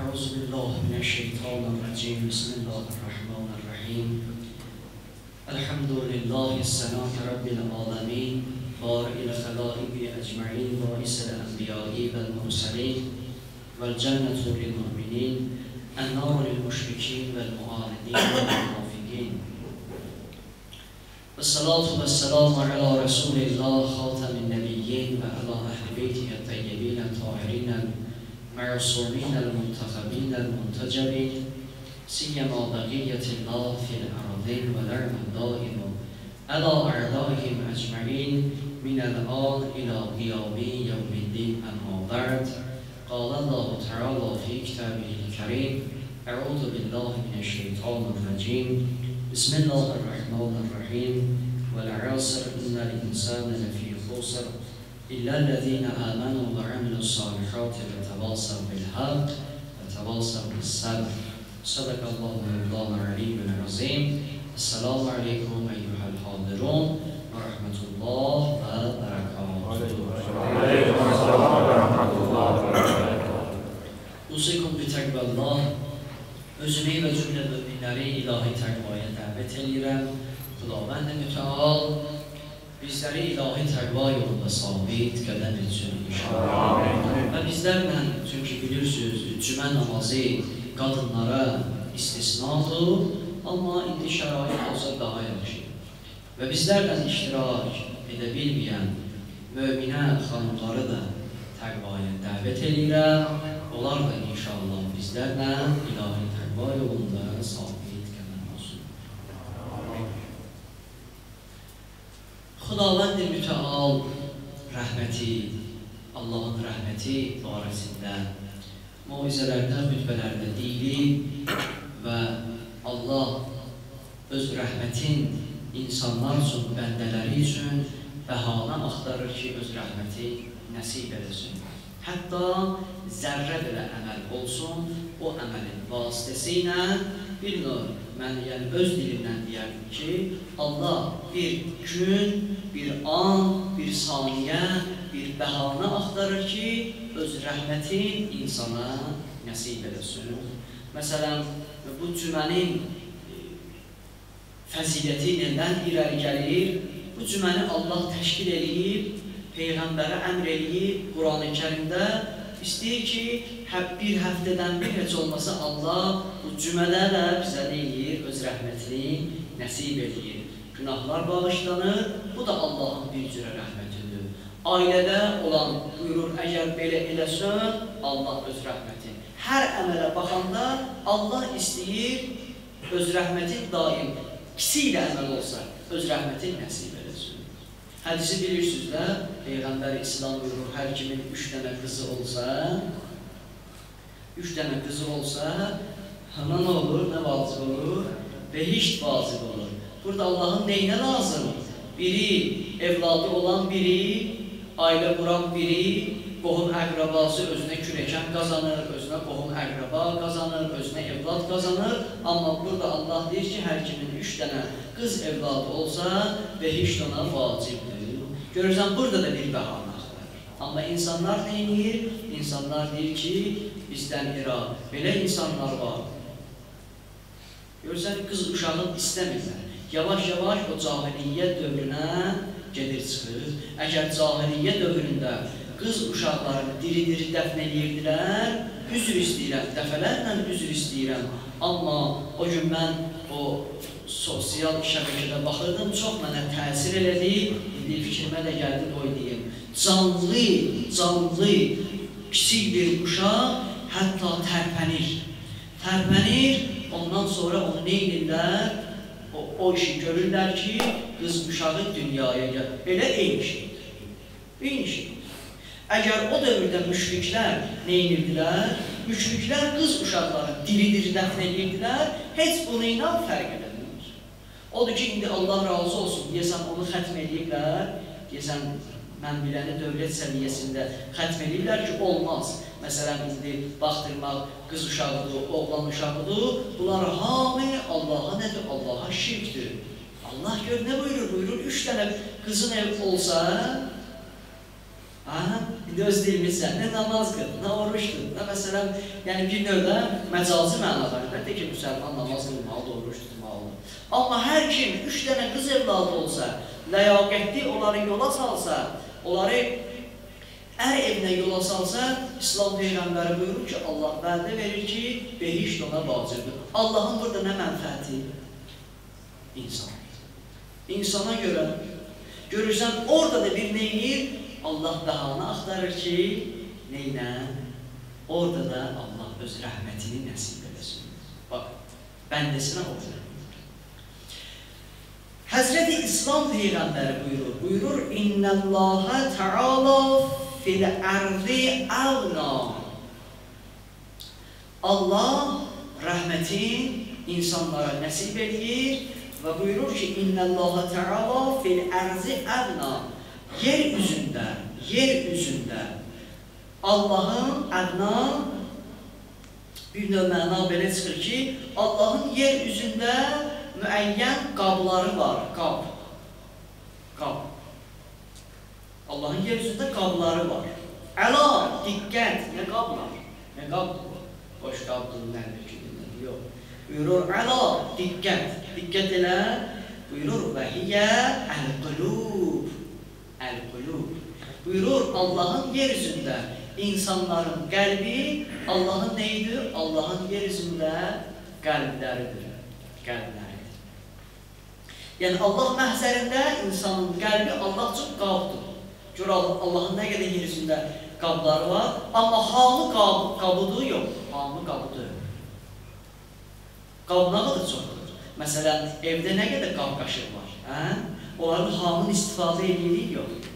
أعوذ بالله من الشيطان الرجيم بسم الله الرحمن الرحيم. الحمد لله السلام رب العالمين بارئ الخلائق أجمعين بائس الأنبياء والمرسلين والجنة للمؤمنين النار للمشركين والمعارضين والمنافقين. والصلاة والسلام على رسول الله خاتم النبيين وعلى أهل بيته المعصومين المنتخبين المنتجبين سيما بقية الله في الأرضين ودرم الدائم على أعدائهم أجمعين من الآن إلى قيام يوم الدين أما بعد. قال الله تعالى في كتابه الكريم أعوذ بالله من الشيطان الرجيم. بسم الله الرحمن الرحيم. والعصر إن الإنسان لفي خسر. إلا الذين آمنوا وعملوا الصالحات وتواصوا بالحق وتواصوا بالصبر. صدق الله مولانا العلي العظيم السلام عليكم أيها الحاضرون ورحمة الله وبركاته. أوصيكم بتقوى الله özüme ve cümle müminleri ilahi takvaya davet ederim. Kudavend müteal bizləri ilahi təqva yolunda sabit qədəm etsin inşallah. Və bizlərlə, çünki bilirsiniz, cümə namazı qadınlara istisnadır, amma indi şərait olsa daha yaxşı. Və bizlərlə iştirak edə bilməyən möminə xanımları da təqvaya dəvət edirəm. Onlar da inşallah bizlərlə ilahi təqva yolunda sabit qədəm olsun. Xudavənd mütəal rəhməti, Allahın rəhməti barəsində muizələrdə, xütbələrdə deyilir və Allah öz rəhmətin insanlar üçün, bəndələri üçün bəhanə axtarır ki, öz rəhməti nəsib edəsin. Hətta zərrə belə əməl olsun, o əməlin vasitəsilə bir növ mən yəni öz dilimdən deyərdim ki, Allah bir gün, bir an, bir saniyə, bir bəhanə axtarır ki, öz rəhmətin insana nəsib edəsin. Məsələn, bu cümənin e, fəziləti nədən irəli gəlir? Bu cüməni Allah təşkil eləyib, Peyğəmbərə əmr eləyib, Quran-ı kərimdə istəyir ki, hə- bir həftədən bir heç olmasa Allah bu cümədə də bizə nə eləyir? Öz rəhmətini nəsib eləyir. Günahlar bağışlanır, bu da Allahın bir cürə rəhmətidir. Ailədə olan buyurur, əgər belə eləsən, Allah öz rəhməti. Hər əmələ baxanda Allah istəyir öz rəhməti daim kiçik də əməl olsa, öz rəhməti nəsib edəsin. Hədisi bilirsiniz də, Peyğəmbər İslam buyurur, hər kimin üç dənə qızı olsa, üç dənə qızı olsa, həmən olur, nə vacib olur? Behişt vacib olur. Burada Allahın neyinə lazım? Biri, evladı olan biri, ailə quran biri, qohum əqrabası özünə kürəkən qazanır, özünə qohum əqraba qazanır, özünə evlad qazanır. Amma burada Allah deyir ki, hər kimin üç dənə qız evladı olsa, behiş ona vacibdir. Görürsən, burada da bir bəhanə axtarır. Amma insanlar nə edir? İnsanlar deyir ki, bizdən ira. Belə insanlar var. Görürsən, qız uşağı istəmirlər. Yavaş-yavaş o cahiliyyə dövrünə gedir çıxır. Əgər cahiliyyə dövründə qız uşaqlarını diri-diri dəfn edirdilər, üzr istəyirəm, dəfələrlə üzr istəyirəm. Amma o gün mən o sosial şəbəkədə baxırdım, çox mənə təsir elədi. İndi fikrimə də gəldi qoy deyim. Canlı, canlı kiçik bir uşaq hətta tərpənir. Tərpənir, ondan sonra onu nə edirlər? O, o işi görürlər ki, qız uşağı dünyaya gəl. Belə eyni şeydir. Eyni şeydir. Əgər o dövrdə müşriklər nə edirdilər? Müşriklər qız uşaqları diri-diri dəfn edirdilər, heç bunu ilə fərq edəmir. Odur ki, indi Allah razı olsun, deyəsən onu xətm ediblər, deyəsən mən biləndə dövlət səviyyəsində xətm ediblər ki, olmaz. Məsələn, indi baxdırmaq qız uşağıdır, oğlan uşağıdır, bunlar hamı Allaha nədir? Allaha şirkdir. Allah gör nə buyurur? Buyurur, üç dənə qızın ev olsa, Aha, indi öz dilimiz nə namaz qıl, nə oruç tut, nə məsələn, yəni bir növdə məcazi mənada, əlbəttə ki, müsəlman namaz qılmalıdır, oruç tutmalıdır. Amma hər kim üç dənə qız evladı olsa, ləyaqətli onları yola salsa, onları ər evinə yola salsa, İslam Peyğəmbəri buyurur ki, Allah vədə verir ki, behişt ona vacibdir. Allahın burada nə mənfəəti? İnsan. İnsana görə görürsən, orada da bir neynir? Allah bəhanı axtarır ki, neynə? Orada da Allah öz rəhmətini nəsib edəsin. Bax, bəndəsinə orada. Həzrəti İslam Peyğəmbəri buyurur, buyurur, İnnəlləhə təala fil ərzi əvna. Allah rəhmətin insanlara nəsib edir və buyurur ki, İnnəlləhə təala fil ərzi əvna yer üzündə, yer üzündə Allahın adına bir növ məna belə çıxır ki, Allahın yer üzündə müəyyən qabları var, qab. Qab. Allahın yer üzündə qabları var. Əla, diqqət, nə qablar? Nə qabdır bu? Boş qabdır, nədir ki, yox. Buyurur, əla, diqqət, diqqət elə, buyurur, və hiyə əl-qulub. Əl-qulub. Buyurur Allahın yeryüzündə insanların qəlbi Allahın neydir? Allahın yeryüzündə qəlbləridir. Qəlbləridir. Yəni Allah məhzərində insanın qəlbi Allah üçün qabdır. Gör Allahın nə qədər yeryüzündə qabları var, amma hamı qab, qabıdır yox, hamı qabıdır. Qab nə qədər çoxdur? Məsələn, evdə nə qədər qab qaşıq var? Hə? Onların hamını istifadə edirik yox.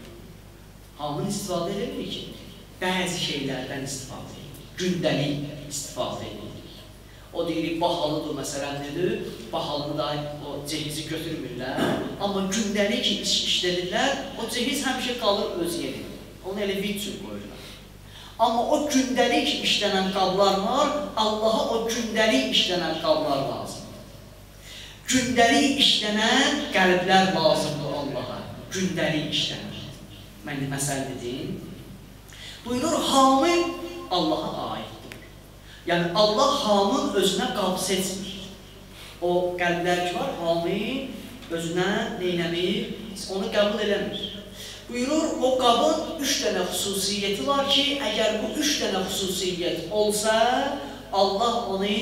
Hamını istifadə edirik ki, bəzi şeylərdən istifadə edirik. Gündəlik istifadə edirik. O deyirik, bahalıdır, məsələn, nedir? Bahalını da o cehizi götürmürlər. Amma gündəlik iş işlədirlər, o cehiz həmişə qalır öz yerində. Onu elə üçün qoyurlar. Amma o gündəlik işlənən qablar var, Allaha o gündəlik işlənən qablar lazımdır. Gündəlik işlənən qəlblər lazımdır Allaha. Gündəlik işlənən mən məsəl dedim. Buyurur, hamı Allaha aiddir. Yəni, Allah hamın özünə qab seçmir. O qəlblər ki var, hamı özünə neynəmir, onu qəbul eləmir. Buyurur, o qabın üç dənə xüsusiyyəti var ki, əgər bu üç dənə xüsusiyyət olsa, Allah onu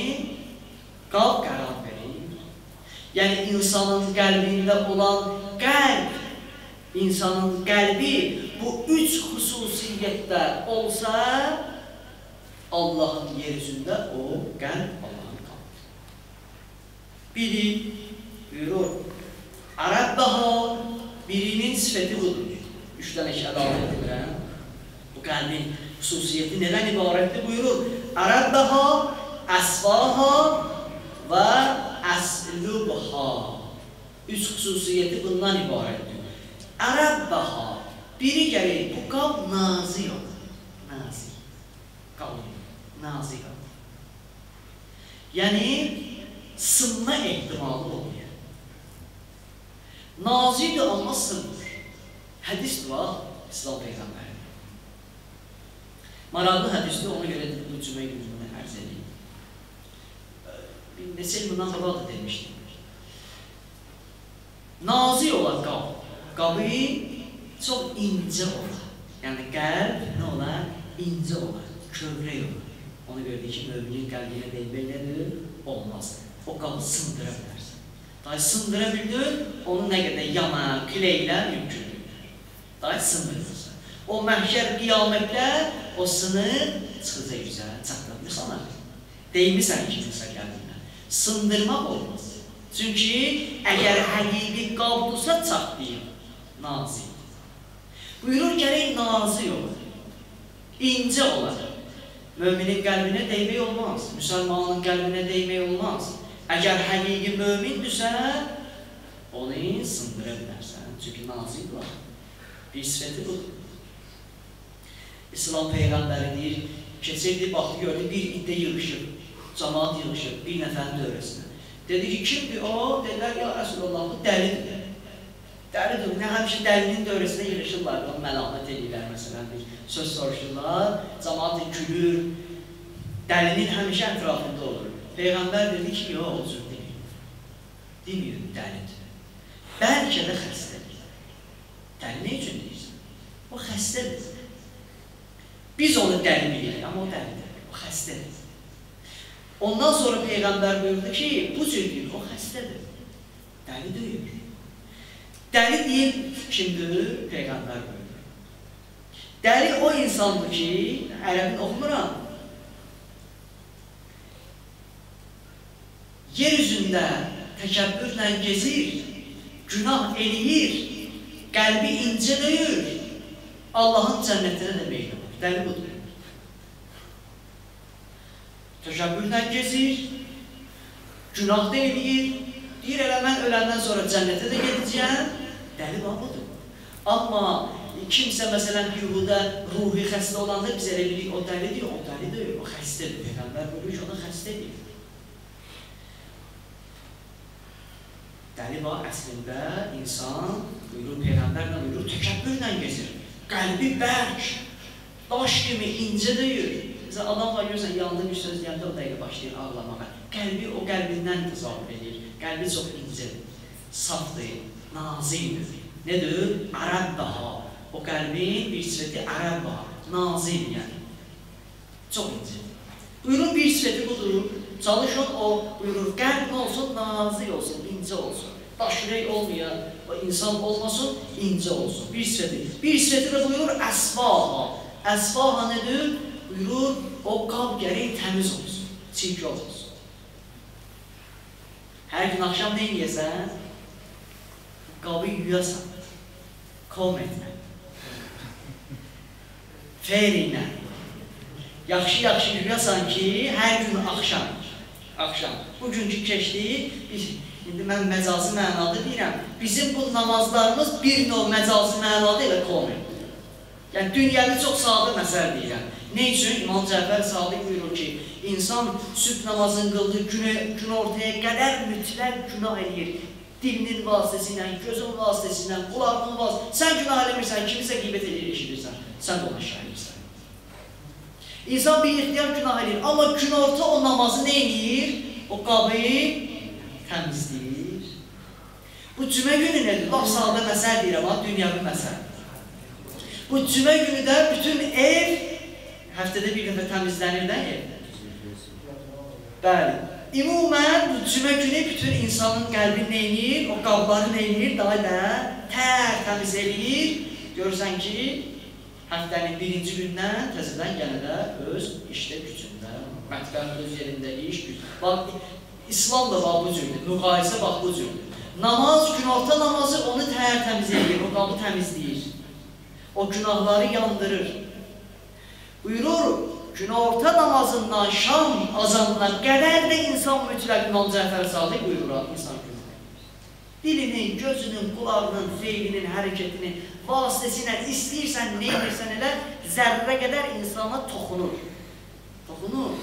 qab qərar verir. Yəni, insanın qəlbində olan qəlb insanın qəlbi bu üç xüsusiyyətdə olsa, Allahın yer üzündə o qəlb Allahın qalbdır. Biri buyurur, Ərəbbəha birinin sifəti budur. Üç dənə ki, əlavə edirəm. Bu qəlbin xüsusiyyəti nədən ibarətdir? Buyurur, Ərəbbəha, əsvaha və əslubha. Üç xüsusiyyəti bundan ibarətdir. Ərəbbəha biri gəlir, bu qab nazi olur. Nazi. Qab nazi qab. Yəni, sınma ehtimalı olmuyor. Nazidir, amma sınmır. Hədisdir var, İslam Peyğəmbəri. Maraqlı hədisdir, ona görə də bu cümə gününü ərz edeyim. Neçə il bundan qabaq da demişdim. Nazi olan qab, qabı çox incə olar. Yəni qəlb nə olar? İncə olar, kövrək olar. Ona görə deyir ki, mövminin qəlbinə deyilmək nədir? Olmaz. O qabı sındıra bilərsən. Day sındıra bildin, onu nə qədər yana, küləklə mümkündür. Day sındırırsan. O məhşər qiyamətdə o sınır, çıxacaq üzərə, çatdırmır sana. Deymirsən kiminsə qəlbinə. Sındırmaq olmaz. Çünki əgər həqiqi qabdursa çatlayır, nazik. Buyurur gərək nazik olur, incə olar. Möminin qəlbinə deymək olmaz, müsəlmanın qəlbinə deymək olmaz. Əgər həqiqi mömindirsə, onu sındıra bilərsən. Çünki nazik var. Bir sifəti budur. İslam Peyğəmbəri deyir, keçirdi, baxdı, gördü, bir iddə yığışıb, cəmaat yığışıb, bir nəfərin dövrəsinə. Dedi ki, kimdir o? Dedilər, ya Rəsulullah, bu dəlidir. Dəli dur, nə həmişə dəlinin dövrəsində yığışırlar, onu məlamət edirlər, məsələn, bir söz soruşurlar, cəmaat gülür, dəlinin həmişə ətrafında olur. Peyğəmbər dedi ki, yox, o cür deyil. Demir, dəlidir. Bəlkə də xəstədir. Dəli nə üçün deyirsən? O xəstədir. Biz onu dəli bilirik, amma o dəlidir, o xəstədir. Ondan sonra Peyğəmbər buyurdu ki, bu cür deyir, o xəstədir. Dəli deyil. Dəli deyil kimdir? Peyğəmbər buyurdu. Dəli o insandır ki, ərəbin oxumuram. Yer üzündə təkəbbürlə gezir, günah eləyir, qəlbi incə döyür, Allahın cənnətinə də meyl olur. Dəli budur. Təkəbbürlə gezir, günah da eləyir, deyir elə mən öləndən sonra cənnətə də gedəcəyəm, dəli budur. Amma kimsə məsələn yuhuda ruhi xəstə olanda biz elə bilirik o dəlidir, o dəli deyil, o xəstədir. Peyğəmbər buyurur ki, o da xəstədir. Dəli var əslində insan buyurur Peyğəmbərlə buyurur təkəbbürlə gezir. Qəlbi bərk, daş kimi incə deyil. Bizə adam var görürsən yanında bir söz deyəndə o dəqiqə başlayır ağlamağa. Qəlbi o qəlbindən təzahür edir. Qəlbi çox incədir, safdır, nazikdir. Nədir? Ərəb daha. O qəlbin bir sifəti ərəb daha, nazik yəni. Çox incədir. Buyurun bir sifəti budur. Çalışın o buyurur, qəlb olsun, nazik olsun, incə olsun. Daşürək olmayan, o insan olmasın, incə olsun. Bir sifəti. Bir sifəti də buyurur, əsfaha. Əsfaha nədir? Buyurur, o qab gərək təmiz olsun, çirk olsun. Hər gün axşam nə yiyəsən? Qabı yuyasan, kom etmə. Feyr ilə. Yaxşı-yaxşı yuyasan ki, hər gün axşam, axşam. Bugünkü keçdiyi, biz, indi mən məcazi mənada deyirəm, bizim bu namazlarımız bir növ məcazi mənada ilə komil. Yəni, dünyəvi çox sadə məsəl deyirəm. Ne üçün? İmam Cəfər Sadiq buyurur ki, insan sübh namazını qıldığı günə, gün ortaya qədər mütləq günah eləyir. Dilinin vasitəsilə, gözün vasitəsilə, qulağının vasitəsilə. Sən günah eləmirsən, kimisə qeybət edir, eşidirsən. Sən ona şahidsən. İnsan bir ixtiyar günah eləyir. Amma günorta o namazı nə eləyir? O qabı təmizləyir. Bu cümə günü nədir? Laf sadə məsəl deyirəm, ha, dünyavi məsəl. Bu cümə günü də bütün ev həftədə bir dəfə təmizlənir də ev. Bəli. Ümumən cümə günü bütün insanın qəlbini neynir, o qabları neynir, daha da tər təmiz eləyir. Görürsən ki, həftənin birinci gündən təzədən yenə də öz işdə gücündə, mətbəx öz yerində iş güc. Bax, İslam da bax bu cürdür, müqayisə bax bu cürdür. Namaz, günorta namazı onu tər təmiz eləyir, o qabı təmizləyir. O günahları yandırır. Buyurur, günorta namazından şam azanına qədər də insan mütləq İmam Cəfər Sadiq buyurur insan günü. Dilinin, gözünün, qulağının, feylinin, hərəkətinin vasitəsilə istəyirsən, nə edirsən elə, zərrə qədər insana toxunur. Toxunur.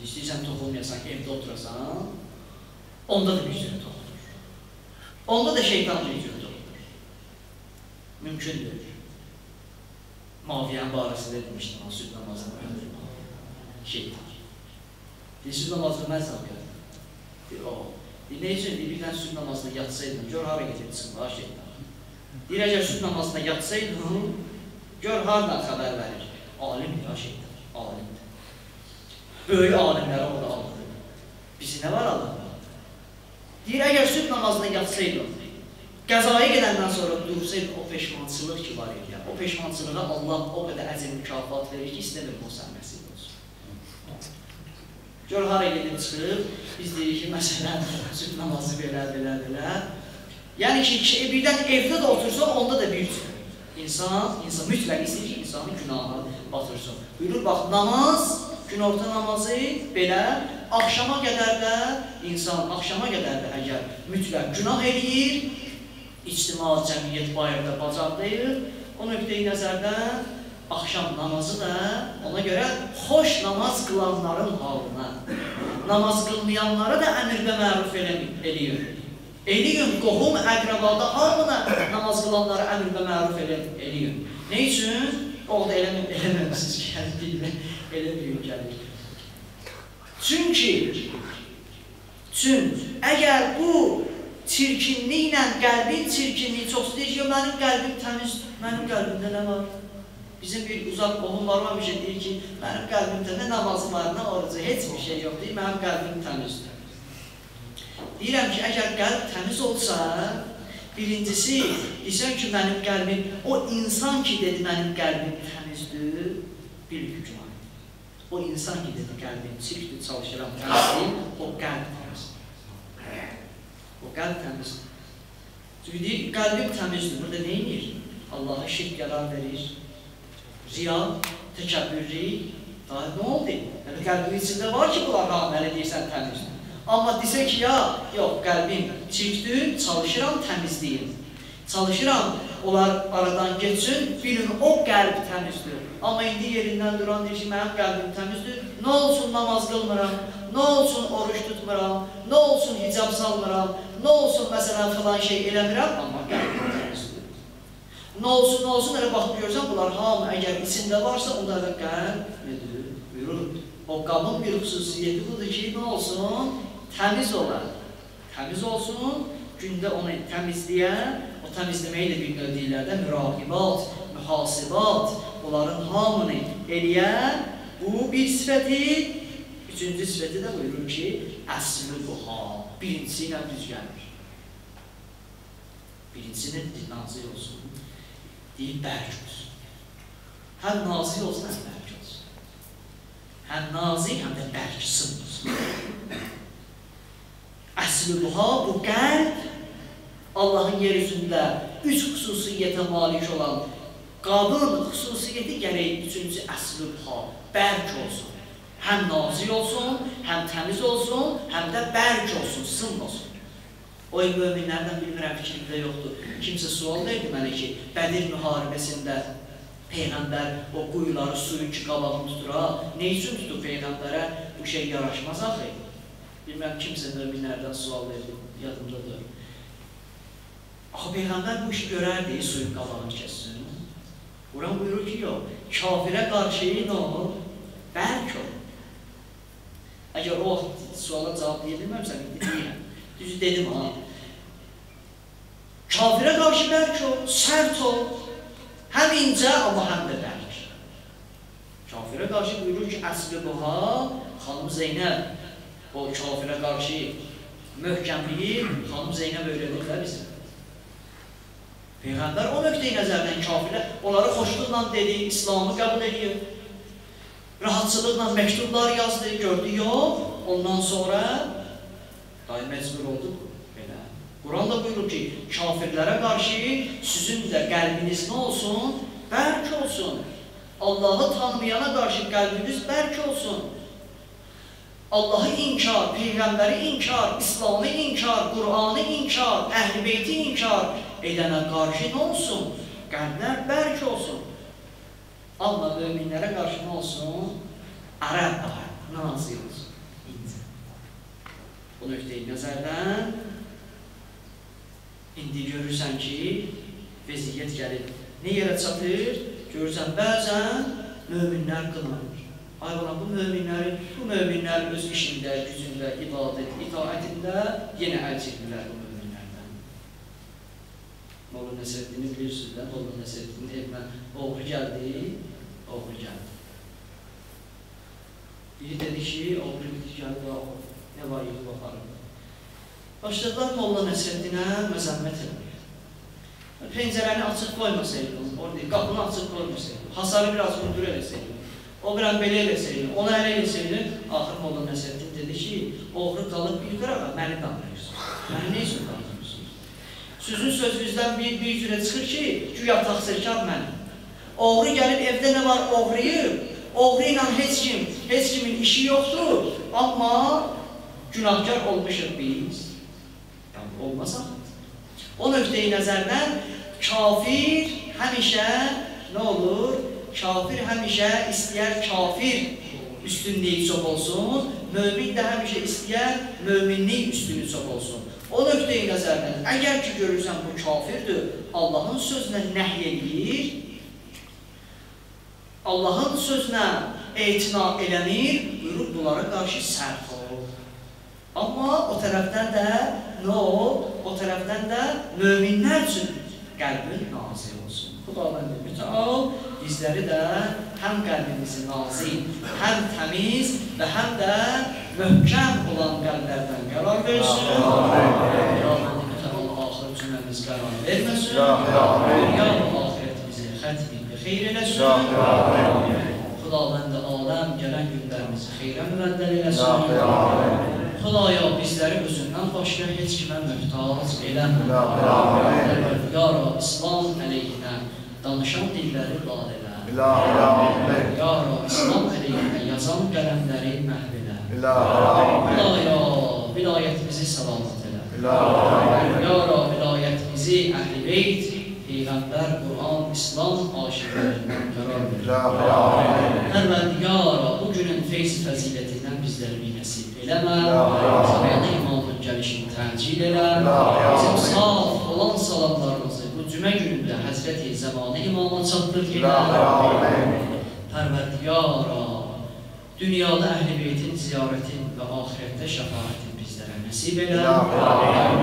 İstəyirsən toxunmayasan, evdə oturasan, onda da gücünü toxunur. Onda da şeytan gücünü toxunur. Mümkündür. Maviyən barəsində demişdim, o süd namazını şeytan. Deyir, süd namazını mən sağlayam. Deyir, o. Deyir, nə üçün? Deyir, bir dənə süd namazına yatsaydım, gör hara getirib çıxma, şeytan. Deyir, əgər süd namazına yatsaydım, gör haradan xəbər verir. Alimdir, ha şeytan, alimdir. Böyük alimləri orada alır. Bizi nə var Allah'da? Deyir, əgər süd namazına yatsaydım, Qəzaya gedəndən sonra dursaydı o peşmançılıq ki var idi. O peşmançılığa Allah o qədər əzim mükafat verir ki, istəmir bu sən nəsib olsun. Gör hara gedib çıxıb, biz deyirik ki, məsələn, süd namazı belə, belə, belə. Yəni ki, birdən evdə də otursa, onda da bir cür. İnsan, insan mütləq istəyir ki, insanı günaha batırsın. Buyurur, bax, namaz, günorta namazı belə, axşama qədər də, insan axşama qədər də əgər mütləq günah eləyir, ictimai cəmiyyət bayırda bacardayır. O nöqteyi nəzərdən axşam namazı da ona görə xoş namaz qılanların halına, namaz qılmayanlara da əmr və məruf eləyir. Eləyin, qohum, əqrabada hamına namaz qılanlara əmr və məruf elə, eləyin. Nə üçün? O da eləmə, eləməmişsiniz ki, yəni dillə elə büyük gəlir. Çünki, çünki, əgər bu çirkinliklə, qəlbin çirkinliyi çox deyir ki, mənim qəlbim təmiz, mənim qəlbimdə nə var? Bizim bir uzaq qohum var, var bir şey deyir ki, mənim qəlbimdə nə namazım var, nə orucu, heç bir şey yox deyir, mənim qəlbim təmizdir. Deyirəm ki, əgər qəlb təmiz olsa, birincisi, desən ki, mənim qəlbim, o insan ki, dedi, mənim qəlbim təmizdir, bir hüküm var. O insan ki, dedi, qəlbim çirkdir, çalışıram, təmizdir, o qəlb təmizdir. O qəlb təmizdir. Çünki deyir, qəlbim təmizdir, burada edir? Allaha şirk qərar verir, riya, təkəbbürlük, daha nə oldu? Yəni, qəlbin içində var ki, bunlar raməli deyirsən təmizdir. Amma desə ki, ya, yox, qəlbim çirkdir, çalışıram təmizliyim. Çalışıram, onlar aradan geçsin, bilin o qəlb təmizdir. Amma indi yerindən duran deyir ki, mənim qəlbim təmizdir, nə olsun namaz qılmıram, nə olsun oruç tutmuram, nə olsun hicab salmıram, nə olsun məsələn filan şey eləmirəm, amma təmizdir. Nə olsun, nə olsun, elə baxıb görsən, bunlar hamı əgər içində varsa, onlara qəlb nedir? Buyurur. O qabın bir xüsusiyyəti budur ki, nə olsun? Təmiz olar. Təmiz olsun, gündə onu təmizləyən, o təmizləməyi də bir növ deyirlər də, müraqibat, mühasibat, onların hamını eləyən, bu bir sifəti, üçüncü sifəti də buyurur ki, əsli buha, birincisi ilə düz gəlir. Birincisi nədir? Nazir olsun deyib bərk olsun. Həm nazik olsun, həm bərk olsun. Həm nazik, həm də bərk sın olsun. Əsli buha, bu qəlb Allahın yer üzündə üç xüsusiyyətə malik olan qadın xüsusiyyəti gərək üçüncü əsli buha, bərk olsun. Həm nazik olsun, həm təmiz olsun, həm də bərk olsun, sın olsun. O möminlərdən bilmirəm fikrimdə yoxdur. Kimsə sual verdi mənə ki, Bədir müharibəsində Peyğəmbər o quyuları suyun ki qabağını tutur, ha, nə üçün tutur Peyğəmbərə? Bu şey yaraşmaz axı. Bilməm, kimsə möminlərdən sual verdi, yadımdadır. Axı Peyğəmbər bu işi görərdi, suyun qabağını kəssin. Quran buyurur ki, yox, kafirə qarşı nə olur? Bərk ol. Əgər o suala cavab deyə bilməmsən, indi deyirəm. Düzü dedim ha. Kafirə qarşı bərk ol, sərt ol. Həm incə, amma həm də bərk. Kafirə qarşı buyurur ki, əsli buha, xanım Zeynəb, o kafirə qarşı möhkəmliyi xanım Zeynəb öyrədirlər bizə. Peyğəmbər o nöqteyi nəzərdən kafirə, onları xoşluqla dedi, İslamı qəbul edir. Rahatçılıqla məktublar yazdı, gördü, yox. Ondan sonra Day məcbur belə. Quran da buyurur ki, kafirlərə qarşı sizin də qəlbiniz nə olsun? Bərk olsun. Allahı tanımayana qarşı qəlbiniz bərk olsun. Allahı inkar, Peyğəmbəri inkar, İslamı inkar, Qur'anı inkar, Əhl-i inkar edənə qarşı nə olsun? Qəlblər bərk olsun. Allah möminlərə qarşı nə olsun? Ərəb var, nazi olsun. Bu nöqteyi nəzərdən indi görürsən ki, vəziyyət gəlir. Nə yerə çatır? Görürsən, bəzən möminlər qınanır. Ay bana, bu möminləri, bu möminlər öz işində, gücündə, ibadət, itaətində yenə əl çəkmirlər bu möminlərdən. Molla Nəsəddini bilirsiniz də, Molla Nəsəddinin evinə oğru gəldi, oğru gəldi. Biri dedi ki, oğru dedi, gəldi, nə var yox baxarım. Başladılar Molla Nəsrəddinə məzəmmət eləmək. Pencərəni açıq qoymasaydım, qapını açıq qoymasaydım, hasarı biraz hündür eləsəydim, o biraz belə eləsəydim, onu ələ eləsəydim, axır Molla Nəsrəddin dedi ki, oğru qalıb bir qırağa məni danlayırsın. Məni nə üçün danlayırsınız? Sizin sözünüzdən bir, bir cürə çıxır ki, güya taxsirkar mənim. Oğru gəlib evdə nə var oğruyub, oğru ilə heç kim, heç kimin işi yoxdur, amma günahkar olmuşuq biz. Olmasaq. O nöqteyi nəzərdən kafir həmişə nə olur? Kafir həmişə istəyər kafir üstünlüyü çox olsun, mömin də həmişə istəyər möminlik üstünlüyü çox olsun. O nöqteyi nəzərdən, əgər ki görürsən bu kafirdir, Allahın sözünə nəhy eləyir, Allahın sözünə etina eləmir, buyurub bunlara qarşı sərt ol. Amma o tərəfdən də nə ol? O tərəfdən də möminlər üçün qəlbin nazik olsun. Xudavənd mütəal bizləri də həm qəlbimizi nazik, həm təmiz və həm də möhkəm olan qəlblərdən qərar versin. Xudavənd mütəal axır cümləmiz qərar verməsin. Dünya və axirətimizi xətmi xeyr eləsin. Xudavənd aləm gələn günlərimizi xeyrə müvəddəl eləsin. Xudaya bizləri özündən başqa heç kimə möhtac eləmə. Ya Rab, İslam əleyhinə danışan dilləri lal elə. Ya Rab, İslam əleyhinə yazan qələmləri məhv elə. Xudaya, vilayətimizi salamat elə. Ya Rab, vilayətimizi əhl-i beyt, Peyğəmbər, Quran, İslam aşiqlərindən qərar verir. Pərvərdigara, bu günün feyz fəzilətindən bizləri bir nəsib eləmə. Sahadə imamın gəlişini təncil elə. Bizim saf olan salamlarımızı bu cümə günündə Həzrəti Zəmanı imama çatdır elə. Pərvərdigara, dünyada əhl-i beytin ziyarətin və ahirətdə şəfaətin bizlərə nəsib elə.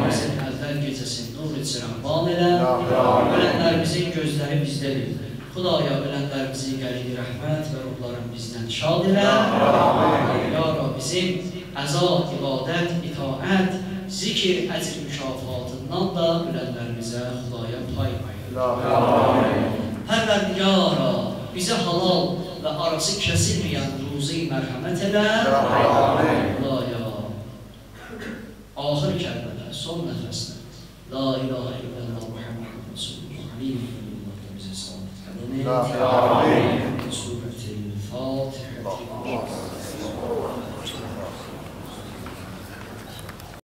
Bizim əvvəl gecəsini nur içirəm elə. Ölənlərimizin gözləri bizdədir. Xudaya ölənlərimizi qəlibi rəhmət və ruhların bizdən şad elə. Ya Rab, bizim əza, ibadət, itaət, zikir, əcr mükafatından da ölənlərimizə Xudaya pay pay. Pərvərdigara, bizə halal və arası kəsilməyən ruzi mərhəmət elə. Xudaya, axır kəlmədə, son nəfəsdə, لا إله إلا الله محمد رسول الله. عليم. الله بزي صلاة الكلمات سورة الفاتحة.